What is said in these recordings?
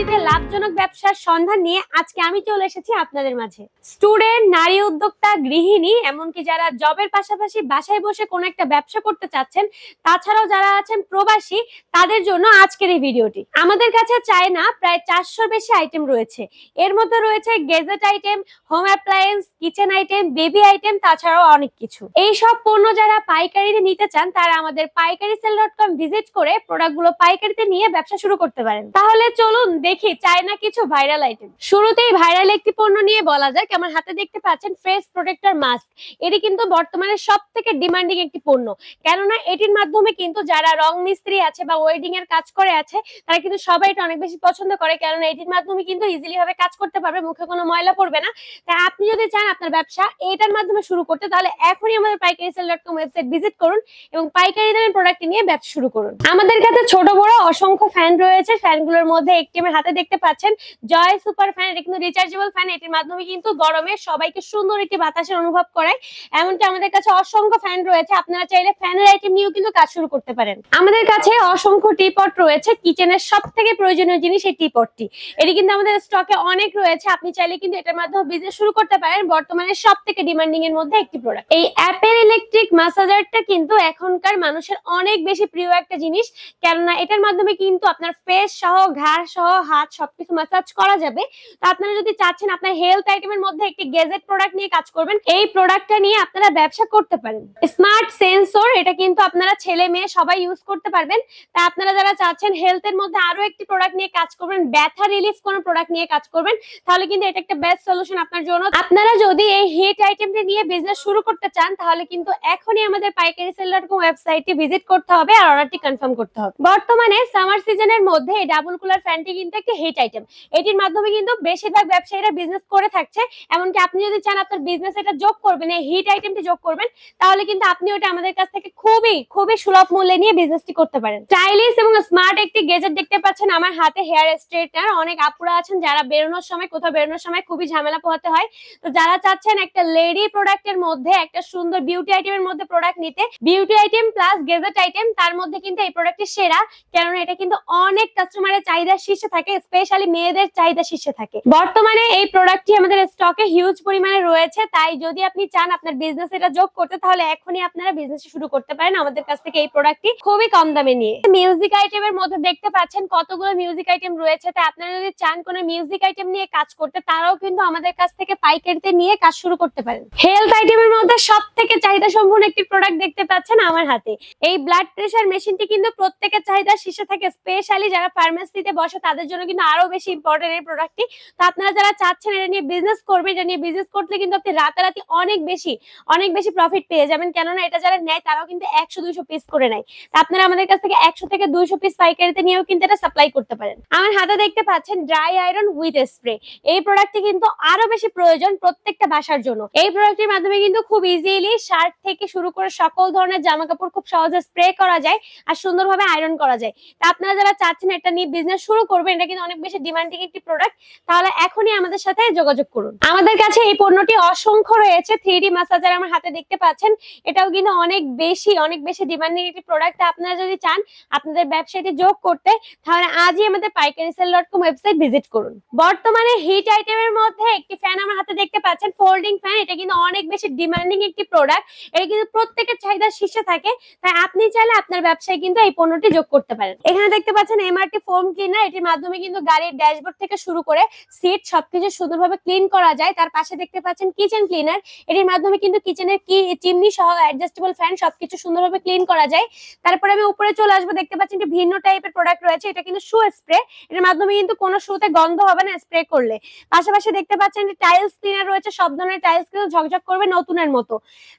অল্প লাভজনক ব্যবসার সন্ধান নিয়ে আজকে আমি চলে এসেছি আপনাদের মাঝে। স্টুডেন্ট, নারী উদ্যোক্তা, গৃহিণী, এমনকি যারা জবের পাশাপাশি বাসায় বসে কোনো একটা ব্যবসা করতে চাচ্ছেন, তাছাড়াও যারা আছেন প্রবাসী, তাদের জন্য আজকের এই ভিডিওটি। আমাদের কাছে চায়না প্রায় চারশোর বেশি আইটেম রয়েছে। এর মধ্যে রয়েছে gadget item home appliance kitchen item baby item তাছাড়াও অনেক কিছু। এই সব পণ্য যারা পাইকারিতে নিতে চান, তারা আমাদের পাইকারি সেল ডট কম ভিজিট করে প্রোডাক্টগুলো পাইকারিতে নিয়ে ব্যবসা শুরু করতে পারেন। তাহলে চলুন দেখি চায়না কিছু ভাইরাল আইটেম শুরুতেই ভাইরাল একটি পণ্য নিয়ে বলা যাক, আমার হাতে দেখতে পাচ্ছেন ফেস প্রোটেক্টর মাস্ক এটি কিন্তু বর্তমানে সব থেকে ডিমান্ডিং একটি পণ্য। কেননা এটির মাধ্যমে কিন্তু যারা রং মিস্ত্রি আছে বা ওয়েডিং এর কাজ করে আছে, তারা কিন্তু সবাই এটা অনেক বেশি পছন্দ করে, কেননা এটির মাধ্যমে কিন্তু ইজিলি ভাবে কাজ করতে পারবে, মুখে কোনো ময়লা পড়বে না। তাই আপনি যদি চান আপনার ব্যবসা এটার মাধ্যমে শুরু করতে, তাহলে এখনই আমাদের Paikari sale dot com website visit করুন এবং পাইকারি দামের প্রোডাক্ট নিয়ে ব্যবসা শুরু করুন। আমাদের কাছে ছোট বড় অসংখ্য ফ্যান রয়েছে। ফ্যানগুলোর মধ্যে একটি আমার হাতে দেখতে পাচ্ছেন। জয় সুপার ফ্যান এটা কিন্তু রিচার্জেবল ফ্যান এটির মাধ্যমে কিন্তু গরমে সবাইকে সুন্দর একটি বাতাসের অনুভব করায়। এমনকি আমাদের কাছে অসংখ্য ফ্যান রয়েছে, আপনারা চাইলে ফ্যানের আইটেম নিয়েও কিন্তু কাজ শুরু করতে পারেন। আমাদের কাছে অসংখ্য টিপট রয়েছে কিচেনের সব থেকে প্রয়োজনীয় জিনিস এই টিপটটি এটি কিন্তু আমাদের স্টকে অনেক রয়েছে, আপনি চাইলে কিন্তু এটার মাধ্যমে বিজনেস শুরু করতে পারেন, বর্তমানে সব থেকে ডিমান্ডিং এর মধ্যে একটি প্রোডাক্ট এই অ্যাপের ইলেকট্রিক মাসাজারটা কিন্তু এখনকার মানুষের অনেক বেশি প্রিয় একটা জিনিস, কেননা এটার মাধ্যমে কিন্তু আপনার ফেস সহ, ঘাড় সহ হাত সবকিছু মাসাজ করা যাবে। তো আপনারা যদি চাচ্ছেন আপনার হেলথ আইটেমের মধ্যে একটি গেজেট প্রোডাক্ট নিয়ে কাজ করবেন, এই প্রোডাক্টটা নিয়ে আপনারা ব্যবসা করতে পারেন। স্মার্ট সেন্সর এটা কিন্তু আপনারা ছেলে মেয়ে সবাই ইউজ করতে পারবেন। তা আপনারা যারা চাচ্ছেন হেলথের মধ্যে আরও একটি প্রোডাক্ট নিয়ে কাজ করবেন, ব্যথা রিলিফ কোনো প্রোডাক্ট নিয়ে কাজ করবেন, তাহলে কিন্তু এটা একটা বেস্ট সলিউশন আপনার জন্য। আপনারা যদি এই হিট আইটেমটা নিয়ে বিজনেস শুরু করতে চান, তাহলে কিন্তু এখনই আমাদের পাইকারি সেল ডট কম ওয়েবসাইটে ভিজিট করতে হবে আর অর্ডারটি কনফার্ম করতে হবে। বর্তমানে সামার সিজনের মধ্যে ডাবল কুলার ফ্যানটি কিন্তু একটি হিট আইটেম এটির মাধ্যমে কিন্তু বেশিরভাগ ব্যবসায়ীরা বিজনেস করে থাকছে। এমনকি আপনি যদি চান আপনার বিজনেস এটা যোগ করবেন, এই হিট আইটেমটি যোগ করবেন, তাহলে কিন্তু আপনি ওটা আমাদের কাছ থেকে খুবই খুবই সুলভ মূল্যে নিয়ে বিজনেসটি করতে পারেন। স্টাইলিশ এবং স্মার্ট একটি গেজেট দেখতে পাচ্ছেন আমার হাতে হেয়ার স্ট্রেটনার অনেক আপুরা আছেন যারা বেরোনোর সময়, কোথাও বেরোনোর সময় খুবই ঝামেলা পোহাতে হয়। তো যারা চাচ্ছেন একটা লেডি প্রোডাক্টের মধ্যে, একটা সুন্দর বিউটি আইটেমের মধ্যে প্রোডাক্ট নিতে beauty item plus gadget item তার মধ্যে কিন্তু এই প্রোডাক্টটি সেরা। কেননা এটা কিন্তু অনেক কাস্টমারের চাহিদা শীর্ষে থাকে। স্পেশালি মেয়েদের চাহিদা শীর্ষে থাকে। বর্তমানে এই প্রোডাক্টটি আমাদের স্টকে হিউজ পরিমাণে রয়েছে, তাই যদি আপনি চান আপনার বিজনেস এটা যোগ করতে, তাহলে এখনই আপনারা বিজনেস শুরু করতে পারেন আমাদের কাছ থেকে এই প্রোডাক্টটি খুবই কম দামে নিয়ে। মিউজিক আইটেমের মধ্যে দেখতে পাচ্ছেন কতগুলো মিউজিক আইটেম রয়েছে, তাই আপনারা যদি চান কোনো মিউজিক আইটেম নিয়ে কাজ করতে, তারাও কিন্তু আমাদের কাছ থেকে পাইকারিতে নিয়ে কাজ শুরু করতে পারেন। হেলথ আইটেমের মধ্যে সব থেকে চাহিদা সম্পূর্ণ একটি প্রোডাক্ট দেখতে পাচ্ছেন আমার হাতে। এই ব্লাড প্রেশার মেশিনটি কিন্তু প্রত্যেকের চাহিদা শীর্ষে থাকে স্পেশালি যারা ফার্মেসিতে বসে, তাদের জন্য কিন্তু আরও বেশি ইম্পর্টেন্ট এই প্রোডাক্টটি তো আপনারা যারা চাচ্ছেন এটা নিয়ে বিজনেস করবেন, এটা নিয়ে বিজনেস করতে কিন্তু আপনি রাতারাতি অনেক বেশি অনেক বেশি প্রফিট পেয়ে যাবেন। কেননা এটা যারা নেয়, তারাও কিন্তু একশো দুইশো পিস করে নেয়। তা আপনারা আমাদের কাছ থেকে একশো থেকে দুইশো পিস পাইকারিতে নিয়েও কিন্তু এটা সাপ্লাই করতে পারেন। আমার হাতে দেখতে পাচ্ছেন ড্রাই আয়রন উইথ স্প্রে এই প্রোডাক্টটি কিন্তু আরও বেশি প্রয়োজন প্রত্যেকটা বাসার জন্য। এই প্রোডাক্টের মাধ্যমে কিন্তু খুব ইজিলি শার্ট থেকে শুরু করে সকল ধরনের জামা কাপড় খুব সহজে স্প্রে করা যায় আর সুন্দরভাবে আয়রন করা যায়। তা আপনারা যারা চাচ্ছেন এটা নিয়ে বিজনেস শুরু করবেন এটা কিন্তু অনেক বেশি ডিমান্ডিং একটি প্রোডাক্ট তাহলে এখনই আমাদের সাথে যোগাযোগ করুন। আমাদের কাছে এই পণ্যটি অসংখ্য রয়েছে থ্রি ডি মাসাজার আমার হাতে দেখতে পাচ্ছেন। এটাও কিন্তু অনেক বেশি অনেক বেশি ডিমান্ডিং একটি প্রোডাক্ট আপনারা যদি চান আপনাদের ব্যবসায়টি যোগ করতে, তাহলে আজই আমাদের Paikari sale dot com website visit করুন। বর্তমানে হিট আইটেমের মধ্যে একটি ফ্যান আমার হাতে দেখতে পাচ্ছেন ফোল্ডিং ফ্যান এটা কিন্তু অনেক বেশি ডিমান্ডিং একটি প্রোডাক্ট এটা কিন্তু প্রত্যেকের চাহিদা শীর্ষে থাকে, তাই আপনি চাইলে আপনার ব্যবসায় কিন্তু এই পণ্যটি যোগ করতে পারেন। এখানে দেখতে পাচ্ছেন এমআরটি ফোম কিনা এটির মাধ্যমে কিন্তু গাড়ির ড্যাশবোর্ড থেকে শুরু করে সিট সবকিছু সুন্দরভাবে ক্লিন করা যায়। তার পাশে দেখতে পাচ্ছেন কিচেন ক্লিনার। এটির মাধ্যমে কিন্তু কিচেনের কি চিমনি সহ অ্যাডজাস্টেবল ফ্যান সবকিছু সুন্দরভাবে ক্লিন করা যায়। তারপরে আমি উপরে চলে আসব, দেখতে পাচ্ছেন একটি ভিন্ন টাইপের প্রোডাক্ট রয়েছে। এটা কিন্তু শু স্প্রে এটার মাধ্যমে কিন্তু কোনো শুতে গন্ধ হবে না স্প্রে করলে। পাশাপাশি দেখতে পাচ্ছেন টাইলস ক্লিনার রয়েছে। সব ধরনের টাইলস কিন্তু ঝকঝক করবে নতুনের মতো।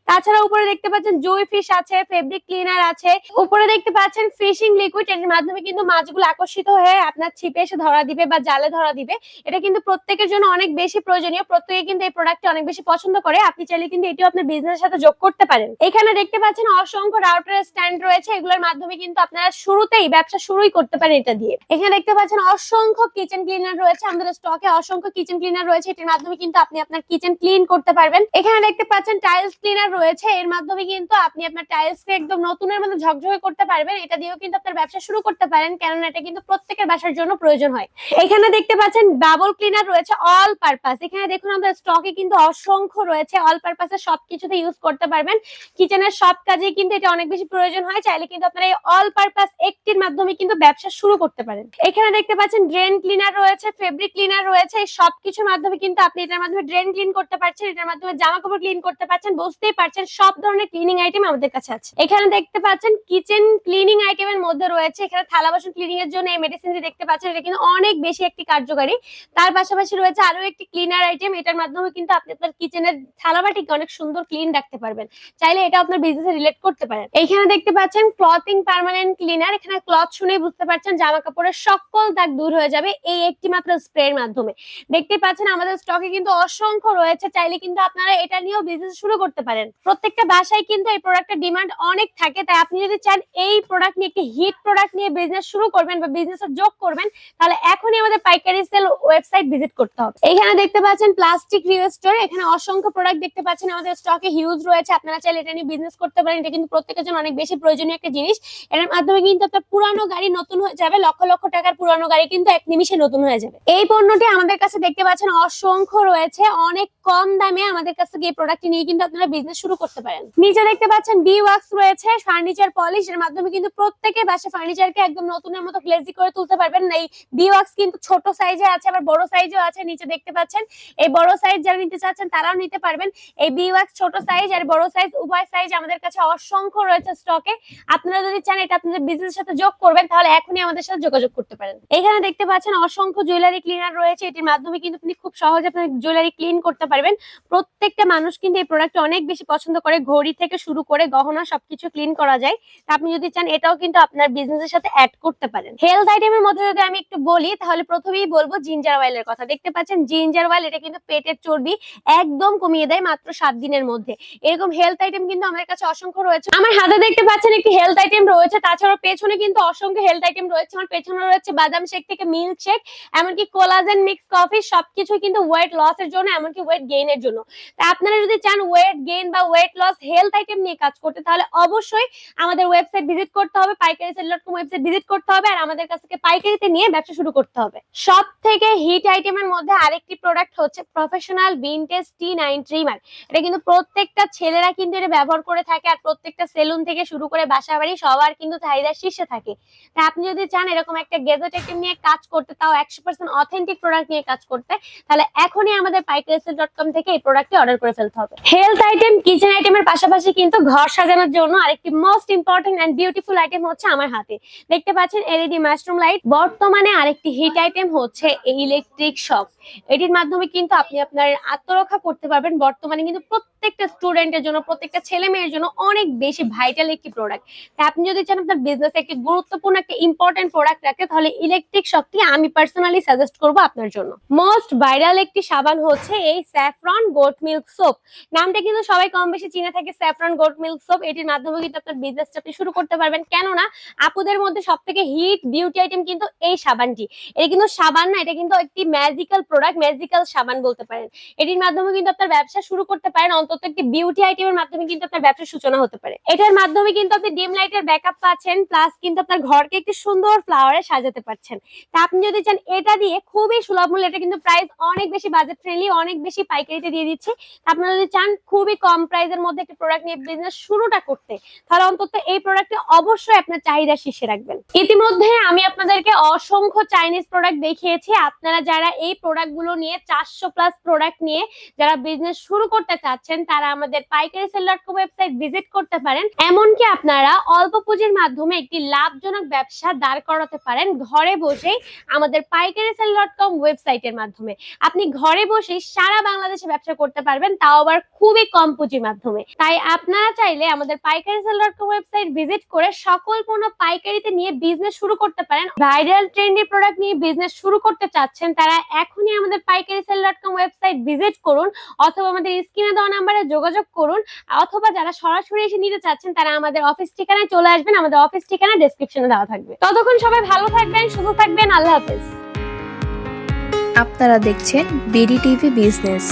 তাছাড়া উপরে দেখতে পাচ্ছেন জুই ফিশ আছে ফেব্রিক ক্লিনার আছে। উপরে দেখতে পাচ্ছেন ফিশিং লিকুইড এর মাধ্যমে কিন্তু মাছগুলো আকর্ষিত হয়ে আপনার ছিপে এসে ধরা দিবে বা জালে ধরা দিবে, এটা কিন্তু প্রত্যেকের জন্য অনেক বেশি প্রয়োজনীয়। প্রত্যেকে কিন্তু এই প্রোডাক্টটি অনেক বেশি পছন্দ করে। আপনি চাইলে কিন্তু এটিও আপনার বিজনেসের সাথে যোগ করতে পারেন। এখানে দেখতে পাচ্ছেন অসংখ্য রাউটার স্ট্যান্ড রয়েছে। এগুলোর মাধ্যমে কিন্তু আপনারা শুরুতেই ব্যবসা শুরুই করতে পারেন এটা দিয়ে। এখানে দেখতে পাচ্ছেন অসংখ্য কিচেন ক্লিনার রয়েছে। আমাদের স্টকে অসংখ্য কিচেন ক্লিনার রয়েছে। এটির মাধ্যমে কিন্তু আপনি আপনার কিচেন ক্লিন করতে পারবেন। এখানে দেখতে পাচ্ছেন টাইলস ক্লিনার রয়েছে। এর মাধ্যমে কিন্তু আপনি আপনার টাইলস কে একদম নতুনের মতো ঝকঝকে করতে পারবেন। এটা দিয়েও কিন্তু আপনার ব্যবসা শুরু করতে পারেন। কেননা এটা কিন্তু প্রত্যেকের বাসার জন্য প্রয়োজন হয়। এখানে দেখতে পাচ্ছেন ডাবল ক্লিনার রয়েছে অল পারপাস এখানে দেখুন আমাদের স্টকে কিন্তু অসংখ্য রয়েছে। অল পারপাসে সবকিছুতে ইউজ করতে পারবেন। কিচেনের সব কাজে কিন্তু এটা অনেক বেশি প্রয়োজন হয়। চাইলে কিন্তু আপনারা এই অল পারপাস একটির মাধ্যমে কিন্তু ব্যবসা শুরু করতে পারেন। এখানে দেখতে পাচ্ছেন ড্রেন ক্লিনার রয়েছে ফেব্রিক ক্লিনার রয়েছে। এই সবকিছুর মাধ্যমে কিন্তু আপনি এটার মাধ্যমে ড্রেন ক্লিন করতে পারছেন, এটার মাধ্যমে জামা কাপড় ক্লিন করতে পারছেন, বুঝতেই পারছেন সব ধরনের ক্লিনিং আইটেম আমাদের কাছে আছে। এখানে দেখতে পাচ্ছেন কিচেন ক্লিনিং আইটেমের মধ্যে রয়েছে। এখানে থালা বাসন ক্লিনিং এর জন্য এই মেডিসিনটি দেখতে পাচ্ছেন। এটা কিন্তু অনেক বেশি একটি কার্যকারী। তার পাশাপাশি রয়েছে আরও একটি ক্লিনার আইটেম এটার মাধ্যমে কিন্তু আপনি আপনার কিচেনের থালাবাটিকে অনেক সুন্দর ক্লিন রাখতে পারবেন। চাইলে এটা আপনার বিজনেসে রিলেট করতে পারেন। এখানে দেখতে পাচ্ছেন ক্লথিং পার্মানেন্ট ক্লিনার এখানে ক্লথ শুনেই বুঝতে পারছেন জামা কাপড়ের সকল দাগ দূর হয়ে যাবে এই একটি মাত্র স্প্রের মাধ্যমে। দেখতে পাচ্ছেন আমাদের স্টকে কিন্তু অসংখ্য রয়েছে, চাইলে কিন্তু আপনারা এটা নিয়েও বিজনেস শুরু করতে পারেন। প্রত্যেকটা বাসায় কিন্তু এই প্রোডাক্টের ডিমান্ড অনেক থাকে, তাই আপনি যদি চান এই প্রোডাক্ট নিয়ে একটি হিট প্রোডাক্ট নিয়ে বিজনেস শুরু করবেন বা বিজনেসে যোগ করবেন তাহলে এখনই আমাদের পাইকারি সেল ওয়েবসাইট ভিজিট করতে হবে। এখানে দেখতে পাচ্ছেন প্লাস্টিক রিস্টোর এখানে অসংখ্য প্রোডাক্ট দেখতে পাচ্ছেন। আমাদের স্টকে হিউজ রয়েছে, আপনারা চাইলে এটা নিয়ে বিজনেস করতে পারেন। এটা কিন্তু প্রত্যেকের জন্য অনেক বেশি প্রয়োজনীয় একটা জিনিস। এর মাধ্যমে কিন্তু আপনার পুরানো গাড়ি নতুন হয়ে যাবে, লক্ষ লক্ষ টাকার পুরানো গাড়ি কিন্তু এক নিমিষে নতুন হয়ে যাবে। এই পণ্যটি আমাদের কাছে দেখতে পাচ্ছেন অসংখ্য রয়েছে। অনেক কম দামে আমাদের কাছ থেকে এই প্রোডাক্টটি নিয়ে কিন্তু আপনারা বিজনেস শুরু করতে পারেন। নিচে দেখতে পাচ্ছেন বি ওয়াক্স রয়েছে ফার্নিচার পলিশ এর মাধ্যমে কিন্তু প্রত্যেকের বাসা ফার্নিচারকে একদম নতুনের মতো গ্লেজি করে তুলতে পারবেন। এই বি ওয়াক্স কিন্তু ছোট সাইজে আছে, আবার বড় সাইজেও আছে, নিচে দেখতে পাচ্ছেন। এই বড় সাইজ যারা নিতে চাচ্ছেন, তারাও নিতে পারবেন। এই বি ওয়াক্স ছোট সাইজ আর বড় সাইজ উভয় সাইজ আমাদের কাছে অসংখ্য রয়েছে স্টকে আপনারা যদি চান এটা আপনাদের বিজনেসের সাথে যোগ করবেন, তাহলে এখনই আমাদের সাথে যোগাযোগ করতে পারেন। এখানে দেখতে পাচ্ছেন অসংখ্য জুয়েলারি ক্লিনার রয়েছে। এটির মাধ্যমে কিন্তু আপনি খুব সহজে আপনার জুয়েলারি ক্লিন করতে পারবেন। প্রত্যেকটা মানুষ কিন্তু এই প্রোডাক্ট অনেক বেশি পছন্দ করে। ঘড়ি থেকে শুরু করে গহনা সবকিছু ক্লিন করা যায়। তা আপনি যদি চান, এটাও কিন্তু আপনার বিজনেসের সাথে অ্যাড করতে পারেন। হেলথ আইটেমের মধ্যে যদি আমি একটু বলি, তাহলে প্রথমেই বলব জিঞ্জার অয়েলের কথা। দেখতে পাচ্ছেন জিঞ্জার অয়েল এটা কিন্তু পেটের চর্বি একদম কমিয়ে দেয় মাত্র সাত দিনের মধ্যে। এরকম হেলথ আইটেম কিন্তু আমাদের কাছে অসংখ্য রয়েছে। আমার হাতে দেখতে পাচ্ছেন একটি হেলথ আইটেম রয়েছে, তাছাড়াও পেছনে কিন্তু অসংখ্য হেলথ আইটেম রয়েছে। আমার পেছনে রয়েছে বাদাম শেক থেকে মিল্ক শেক, এমনকি কোলাজেন মিক্স কফি সবকিছু কিন্তু ওয়েট লস এর জন্য, এমনকি ওয়েট গেইন এর জন্য। তা আপনারা যদি চান ওয়েট গেইন বা ওয়েট লস হেলথ আইটেম নিয়ে কাজ করতে, তাহলে অবশ্যই আমাদের ওয়েবসাইট ভিজিট করতে হবে, পাইকারি sell dot com website visit করতে হবে, আর আমাদের কাছ থেকে পাইকারিতে নিয়ে ব্যবসা শুরু করতে হবে। সব থেকে হিট আইটেমের মধ্যে আরেকটি প্রোডাক্ট হচ্ছে professional vintage T nine trimmer এটা কিন্তু প্রত্যেকটা ছেলেরা কিন্তু এটা ব্যবহার করে থাকে আর প্রত্যেকটা সেলুন থেকে শুরু করে বাসা বাড়ি সবার কিন্তু চাহিদা শীর্ষে থাকে। তাই আপনি যদি চান এরকম একটা গেজেট আইটেম নিয়ে কাজ করতে, তাও একশো পার্সেন্ট অথেন্টিক প্রোডাক্ট নিয়ে কাজ করতে, তাহলে এখনই আমাদের পাইকারি সেল ডট কম থেকে এই প্রোডাক্টটি অর্ডার করে ফেলতে হবে। হেলথ আইটেম কিচেন আইটেমের পাশাপাশি কিন্তু ঘর সাজানোর জন্য আরেকটি most important and beautiful item হচ্ছে আমার হাতে। দেখতে পাচ্ছেন এলইডি মাশরুম লাইট বর্তমানে আরেকটি হিট আইটেম হচ্ছে ইলেকট্রিক শক এটির মাধ্যমে কিন্তু আপনি আপনার আত্মরক্ষা করতে পারবেন। বর্তমানে কিন্তু প্রত্যেকটা স্টুডেন্টের জন্য, প্রত্যেকটা ছেলে মেয়ের জন্য অনেক বেশি ভাইটাল একটি প্রোডাক্ট আপনি যদি চান আপনার বিজনেস একটি গুরুত্বপূর্ণ একটা ইম্পর্টেন্ট প্রোডাক্ট রাখতে, তাহলে ইলেকট্রিক শকটি আমি পার্সোনালি সাজেস্ট করব আপনার জন্য। মোস্ট ভাইরাল একটি সাবান হচ্ছে এই স্যাফরন গোট মিল্ক সোপ নামটা কিন্তু সবাই কম বেশি চিনে থাকে স্যাফরন গোট মিল্ক সোপ এটির মাধ্যমে কিন্তু আপনার বিজনেসটা আপনি শুরু করতে পারবেন। কেননা আপুদের মধ্যে সব থেকে হিট বিউটি আইটেম কিন্তু এই সাবানটি। এটা কিন্তু সাবান না, এটা কিন্তু একটি ম্যাজিক্যাল প্রোডাক্ট ম্যাজিক্যাল সাবান বলতে পারেন। এটির মাধ্যমে কিন্তু আপনার ব্যবসা শুরু করতে পারেন, অন্তত একটি বিউটি আইটেমের মাধ্যমে কিন্তু আপনার ব্যবসার সূচনা হতে পারে। এটার মাধ্যমে কিন্তু আপনি ডিম লাইটের ব্যাকআপ পাচ্ছেন প্লাস কিন্তু আপনার ঘরকে একটি সুন্দর ফ্লাওয়ারে সাজাতে পারছেন। তা আপনি যদি চান এটা দিয়ে খুবই সুলভ মূল্যে, এটা কিন্তু প্রাইস অনেক বেশি বাজেট ফ্রেন্ডলি অনেক বেশি পাইকারিতে দিয়ে দিচ্ছি। আপনারা যদি চান খুবই কম প্রাইসের মধ্যে একটি প্রোডাক্ট নিয়ে বিজনেস শুরুটা করতে, তাহলে অন্তত এই প্রোডাক্টটি অবশ্যই আপনার চাহিদা শীর্ষে রাখবেন। ইতিমধ্যে আমি আপনাদেরকে অসংখ্য চাইনিজ প্রোডাক্ট দেখিয়েছি। আপনারা যারা এই প্রোডাক্ট প্রোডাক্টগুলো নিয়ে চারশো প্লাস প্রোডাক্ট নিয়ে যারা বিজনেস শুরু করতে চাচ্ছেন তারা আমাদের পাইকারি sell dot com website visit করতে পারেন। এমনকি আপনারা অল্প পুঁজির মাধ্যমে একটি লাভজনক ব্যবসা দাঁড় করাতে পারেন ঘরে বসেই আমাদের পাইকারি সেল ডট কম ওয়েবসাইটের মাধ্যমে। আপনি ঘরে বসেই সারা বাংলাদেশে ব্যবসা করতে পারবেন, তাও আবার খুবই কম পুঁজির মাধ্যমে। তাই আপনারা চাইলে আমাদের পাইকারি sell dot com website visit করে সকল পণ্য পাইকারিতে নিয়ে বিজনেস শুরু করতে পারেন। ভাইরাল ট্রেন্ডি প্রোডাক্ট নিয়ে বিজনেস শুরু করতে চাচ্ছেন, তারা এখনই আমাদের পাইকারি sell dot com website visit করুন, অথবা আমাদের স্ক্রিনে দেওয়া নাম্বারে যোগাযোগ করুন, অথবা যারা সরাসরি এসে নিতে চাচ্ছেন, তারা আমাদের অফিস ঠিকানায় চলে আসবেন, আমাদের অফিস ঠিকানা ডেসক্রিপশনে দেওয়া থাকবে। ততক্ষণ সবাই ভালো থাকবেন, সুস্থ থাকবেন, আল্লাহ হাফেজ। আপনারা দেখছেন বিডি টিভি বিজনেস।